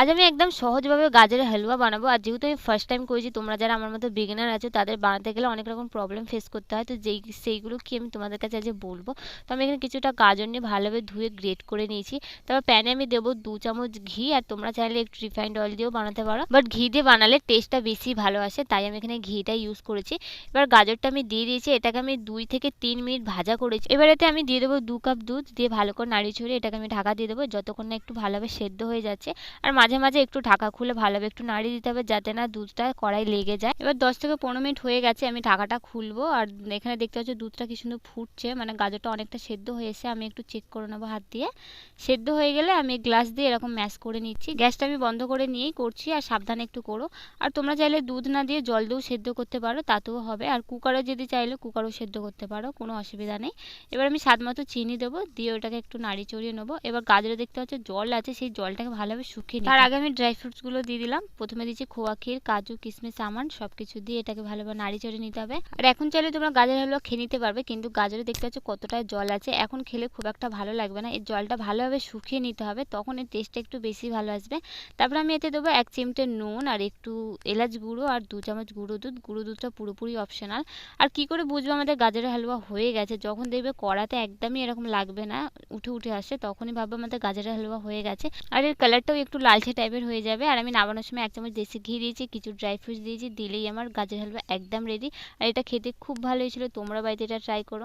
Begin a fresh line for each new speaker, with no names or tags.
আজ আমি একদম সহজভাবে গাজরের হালুয়া বানাবো। আর যেহেতু আমি ফার্স্ট টাইম করেছি, তোমরা যারা আমার মতো বিগিনার আছো, তাদের বানাতে গেলে অনেক রকম প্রবলেম ফেস করতে হয়। তো যেই, সেইগুলো কি আমি তোমাদের কাছে আজ বলব? তো আমি এখানে কিছুটা গাজর নিয়ে ভালোভাবে ধুয়ে গ্রেট করে নিয়েছি। তারপর প্যানে আমি দেবো দু চামচ ঘি, আর তোমরা চাইলে একটু রিফাইন্ড অয়েল দিয়েও বানাতে পারো। বাট ঘি দিয়ে বানালে টেস্টটা বেশি ভালো আসে, তাই আমি এখানে ঘিটা ইউজ করেছি। এবার গাজরটা আমি দিয়ে দিয়েছি, এটাকে আমি দুই থেকে তিন মিনিট ভাজা করেছি। এবার এতে আমি দিয়ে দেবো দু কাপ দুধ, দিয়ে ভালো করে নাড়িয়ে ছড়িয়ে এটাকে আমি ঢাকা দিয়ে দেবো, যতক্ষণ না একটু ভালোভাবে সেদ্ধ হয়ে যাচ্ছে। আর মাঝে মাঝে একটু ঢাকা খুলে ভালোভাবে একটু নাড়িয়ে দিতে হবে যাতে না দুধটা কড়াই লেগে যায়। এবার দশ থেকে পনেরো মিনিট হয়ে গেছে, আমি ঢাকাটা খুলবো। আর এখানে দেখতে পাচ্ছি দুধটা কি সুন্দর ফুটছে মানে গাজরটা অনেকটা সেদ্ধ হয়েছে আমি একটু চেক করে নেব হাত দিয়ে। সেদ্ধ হয়ে গেলে আমি গ্লাস দিয়ে এরকম ম্যাশ করে নিচ্ছি। গ্যাসটা আমি বন্ধ করে নিয়েই করছি, আর সাবধানে একটু করো। আর তোমরা চাইলে দুধ না দিয়ে জল দিয়েও সেদ্ধ করতে পারো, তাতেও হবে। আর কুকারে যদি চাইলে কুকারও সেদ্ধ করতে পারো, কোনো অসুবিধা নেই। এবার আমি স্বাদ মতো চিনি দেবো, দিয়ে ওটাকে একটু নাড়ি চড়িয়ে নেব। এবার গাজরে দেখতে পাচ্ছ জল আছে, সেই জলটাকে ভালোভাবে শুকিয়ে নিই তার আগে আমি ড্রাই ফ্রুটসগুলো দিয়ে দিলাম। প্রথমে দিচ্ছি খোয়া ক্ষীর, কাজু কিশমিশ আমান সব কিছু দিয়ে এটাকে ভালোভাবে নাড়ি চড়িয়ে নিতে হবে। আর এখন চাইলে তোমরা গাজর, হালুয়া খেয়ে নিতে পারবে, কিন্তু গাজরে দেখতে পাচ্ছ কতটা জল আছে। এখন খেলে খুব একটা ভালো লাগবে না। এই জলটা ভালোভাবে শুকিয়ে নিতে হবে, তখন এর টেস্টটা একটু বেশি ভালো আসবে। তারপর আমি এতে দেবো এক চিমটে নুন আর একটু এলাচ গুঁড়ো আর দু চামচ গুঁড়ো দুধ। গুঁড়ো দুধটা পুরোপুরি অপশনাল আর কি করে বুঝব আমাদের গাজরের হালুয়া হয়ে গেছে? যখন দেখবে কড়াতে একদমই এরকম লাগবে না, উঠে উঠে আসে, তখনই ভাববে আমাদের গাজরের হালুয়া হয়ে গেছে। আর এর কালারটাও একটু লালচে টাইপের হয়ে যাবে। আর আমি নামানোর সময় এক চামচ দেশি ঘি দিয়েছি, কিছু ড্রাই ফ্রুটস দিয়েছি, দিলেই আমার গাজর হালুয়া একদম রেডি আর এটা খেতে খুব ভালো হয়েছিল তোমরা বাড়িতে এটা ট্রাই করো।